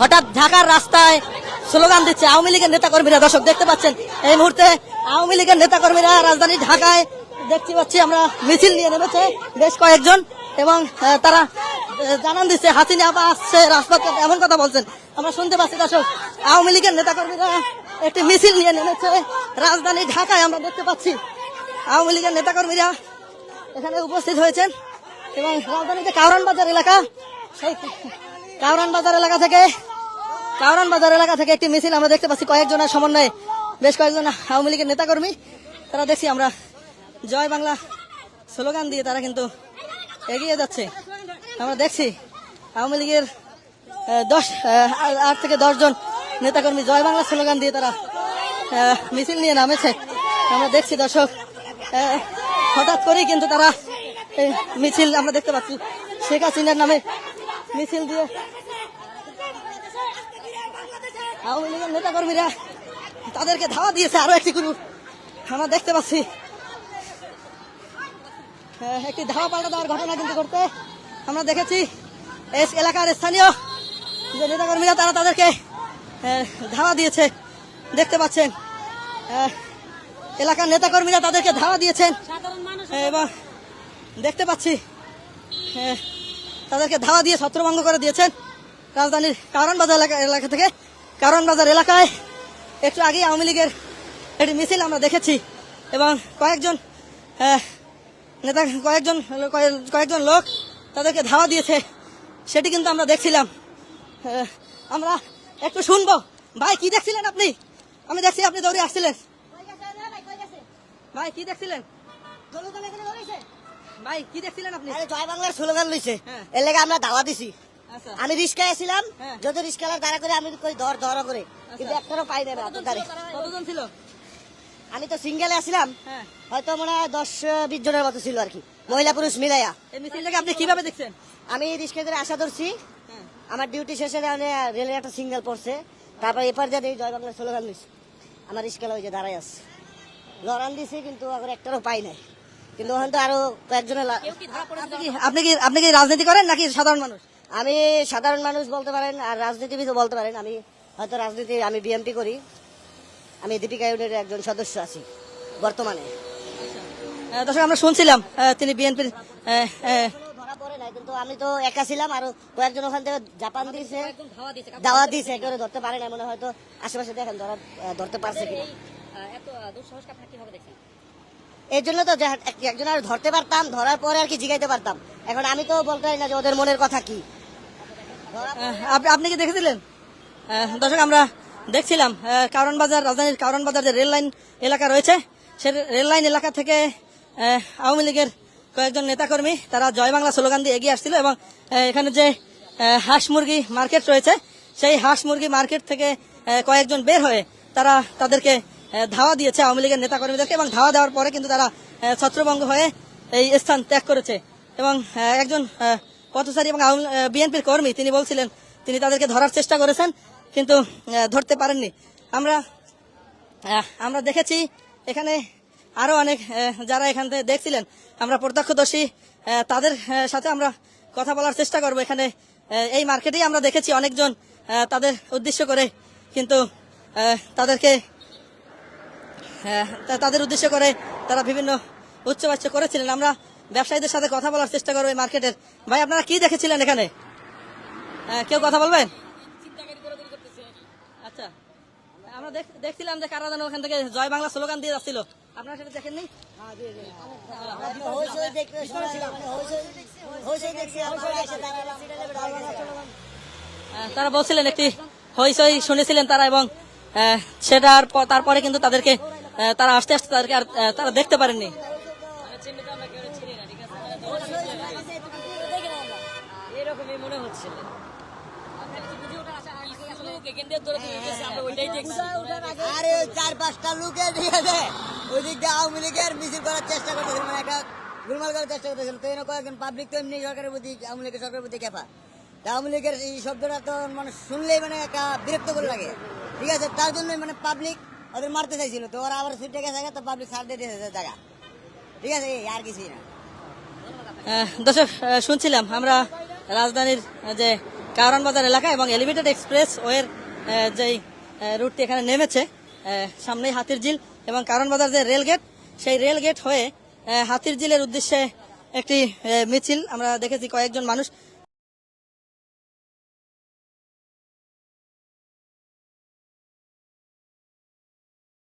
হঠাৎ ঢাকার রাস্তায় স্লোগান দিচ্ছে আওয়ামী লীগের নেতাকর্মীরা। দর্শক, দেখতে পাচ্ছেন, এই মুহূর্তে আওয়ামী লীগের নেতাকর্মীরা রাজধানী ঢাকায় দেখতে পাচ্ছি আমরা মিছিল নিয়ে নেমেছে বেশ কয়েকজন এবং তারা জানান দিচ্ছে হাসিনা আপা আসছে রাজপথে এমন কথা বলছেন। আমরা শুনতে পাচ্ছি দর্শক, আওয়ামী লীগের নেতাকর্মীরা একটি মিছিল নিয়ে নেমেছে রাজধানী ঢাকায়। আমরা দেখতে পাচ্ছি আওয়ামী লীগের নেতাকর্মীরা এখানে উপস্থিত হয়েছেন এবং রাজধানীতে কাউরান বাজার এলাকা, সেই কাউরান বাজার এলাকা থেকে, কাউরান বাজার এলাকা থেকে একটি মিছিল আমরা দেখতে পাচ্ছি কয়েকজনের সমন্বয়ে। বেশ কয়েকজন আওয়ামী লীগের নেতাকর্মী, তারা দেখছি আমরা জয় বাংলা স্লোগান দিয়ে তারা কিন্তু এগিয়ে যাচ্ছে। আমরা দেখছি আওয়ামী লীগের দশ আট থেকে দশজন নেতাকর্মী জয় বাংলা স্লোগান দিয়ে তারা মিছিল নিয়ে নামেছে। আমরা দেখছি দর্শক হঠাৎ করেই কিন্তু তারা মিছিল আমরা দেখতে পাচ্ছি শেখ হাসিনার নামে মিছিল দিয়ে। আওয়ামী লীগের নেতাকর্মীরা তাদেরকে ধাওয়া দিয়েছে আরও একটি গ্রুপ আমরা দেখতে পাচ্ছি। আহ, একটি ধাওয়া পাল্টা দেওয়ার ঘটনা কিন্তু করতে আমরা দেখেছি এই এলাকার স্থানীয় যে নেতাকর্মীরা তারা তাদেরকে আহ, ধাওয়া দিয়েছে। দেখতে পাচ্ছেন আহ, এলাকার নেতাকর্মীরা তাদেরকে ধাওয়া দিয়েছেন। এবং দেখতে পাচ্ছি তাদেরকে ধাওয়া দিয়ে ছত্রভঙ্গ করে দিয়েছেন রাজধানীর কারণ বাজার এলাকা এলাকা থেকে। কারণ বাজার এলাকায় একটু আগে আওয়ামী লীগের একটি মিছিল আমরা দেখেছি এবং কয়েকজন নেতা, কয়েকজন, কয়েক- কয়েকজন লোক তাদেরকে ধাওয়া দিয়েছে। সেটি কিন্তু আমরা দেখছিলাম। আমরা একটু শুনব। ভাই, কি দেখছিলেন আপনি? আমি দেখছি আপনি দৌড়ে আসছিলেন। ভাই, কি দেখছিলেন? ভাই কি দেখছিলেন আপনি? আরে জয় বাংলার স্লোগান লইছে। হ্যাঁ। এর লেগে আমরা দাওয়া দিছি। আচ্ছা। আমি রিস্কায় ছিলাম হ্যাঁ। যত রিস্কালার দাঁড়া করে আমি কই ধর ধর করে। কিন্তু একটারও পাই না ছিল? কতজন ছিল? আমি তো সিঙ্গেলে আসছিলাম হ্যাঁ। হয়তো মনে হয় দশ বিশ জনের মতো ছিল আর কি। মহিলা পুরুষ মিলাইয়া। এই মিছিলটাকে আপনি কীভাবে দেখছেন? আমি রিস্কা আশা ধরছি আমার ডিউটি শেষে রেলের একটা সিঙ্গেল পড়ছে। তারপর এপার দিয়ে দেখি জয় বাংলার স্লোগান লইছে। আমার রিস্কালা ওই যে দাঁড়াই আছে। লড়ান দিছি কিন্তু আবার একটারও পাই নাই। কিন্তু ওখানে তো আরও কয়েকজনের আপনি কি আপনি কি রাজনীতি করেন নাকি সাধারণ মানুষ? আমি সাধারণ মানুষ বলতে পারেন আর রাজনীতিবিদও বলতে পারেন। আমি হয়তো রাজনীতি আমি বিএমপি করি। আমি দীপিকা ইউনিয়নের একজন সদস্য আছি বর্তমানে। দর্শক আমরা শুনছিলাম তিনি বিএনপির ধরা পড়ে নাই কিন্তু আমি তো একা ছিলাম আর কয়েকজন ওখান থেকে জাপান দিয়েছে দাওয়া দিয়েছে একেবারে ধরতে পারে না মনে হয়তো আশেপাশে দেখেন ধরা ধরতে পারছে কিনা। এই জন্য তো এক- একজন আর ধরতে পারতাম, ধরার পরে আর কি জিগাইতে পারতাম। এখন আমি তো বলতে পারি না যে ওদের মনের কথা কি। আপনি কি দেখেছিলেন? দর্শক, আমরা দেখছিলাম কারণ বাজার, রাজধানীর কারণ বাজার যে রেল লাইন এলাকা রয়েছে, সে রেল লাইন এলাকা থেকে আওয়ামী লীগের কয়েকজন নেতাকর্মী, তারা জয় বাংলা স্লোগান দিয়ে এগিয়ে আসছিল এবং এখানে যে হাঁস মুরগি মার্কেট রয়েছে, সেই হাঁস মুরগি মার্কেট থেকে কয়েকজন বের হয়ে তারা তাদেরকে ধাওয়া দিয়েছে আওয়ামী লীগের নেতাকর্মীদেরকে এবং ধাওয়া দেওয়ার পরে কিন্তু তারা ছত্রভঙ্গ হয়ে এই স্থান ত্যাগ করেছে। এবং একজন পথচারী এবং বিএনপির কর্মী, তিনি বলছিলেন, তিনি তাদেরকে ধরার চেষ্টা করেছেন, কিন্তু ধরতে পারেননি। আমরা আমরা দেখেছি এখানে আরও অনেক যারা এখান থেকে দেখছিলেন, আমরা প্রত্যক্ষদর্শী তাদের সাথে আমরা কথা বলার চেষ্টা করব এখানে। এই মার্কেটেই আমরা দেখেছি অনেকজন তাদের উদ্দেশ্য করে, কিন্তু তাদেরকে তাদের উদ্দেশ্য করে তারা বিভিন্ন উচ্চবাচ্য করেছিলেন। আমরা ব্যবসায়ীদের সাথে কথা বলার চেষ্টা করব মার্কেটের। ভাই আপনারা কি দেখেছিলেন এখানে? হ্যাঁ, কেউ কথা বলবেন? আচ্ছা আমরা দেখ- দেখছিলাম যে কারা যেন ওখান থেকে জয় বাংলা স্লোগান দিয়ে যাচ্ছিল। আপনারা সেটা দেখেননি। আহ, তারা বলছিলেন একটি হইচই শুনেছিলেন তারা এবং সেটার তারপরে কিন্তু তাদেরকে আহ, তারা আস্তে আস্তে তাদেরকে আর তারা দেখতে পারেননি। আরে চার পাঁচটা লোকে ঠিক আছে ওই দিক দিয়ে আওয়ামী লীগের মিছিল করার চেষ্টা করতেছিল মানে একটা গুলমাল করার চেষ্টা করতেছিল। তো এরকম কয়েকজন পাবলিক তো এমনি সরকারের প্রতি আওয়ামী লীগের সরকারের প্রতি আওয়ামী লীগের এই শব্দটা তো মানে শুনলেই মানে একটা বিরক্ত করে লাগে। ঠিক আছে, তার জন্য মানে পাবলিক ওদের মারতে চাইছিল তো, ওরা আবার ছুটে গেছে, তো পাবলিক ছাড় দিয়ে দিয়েছে জায়গা ঠিক আছে আর কিছুই না। দর্শক শুনছিলাম আমরা রাজধানীর যে কারণ বাজার এলাকা এবং এলিভেটেড এক্সপ্রেস ওয়ের যেই রুটটি এখানে নেমেছে সামনেই হাতির ঝিল এবং কারণ বাজার যে রেল গেট সেই রেল গেট হয়ে হাতির ঝিলের উদ্দেশ্যে একটি মিছিল আমরা দেখেছি কয়েকজন মানুষ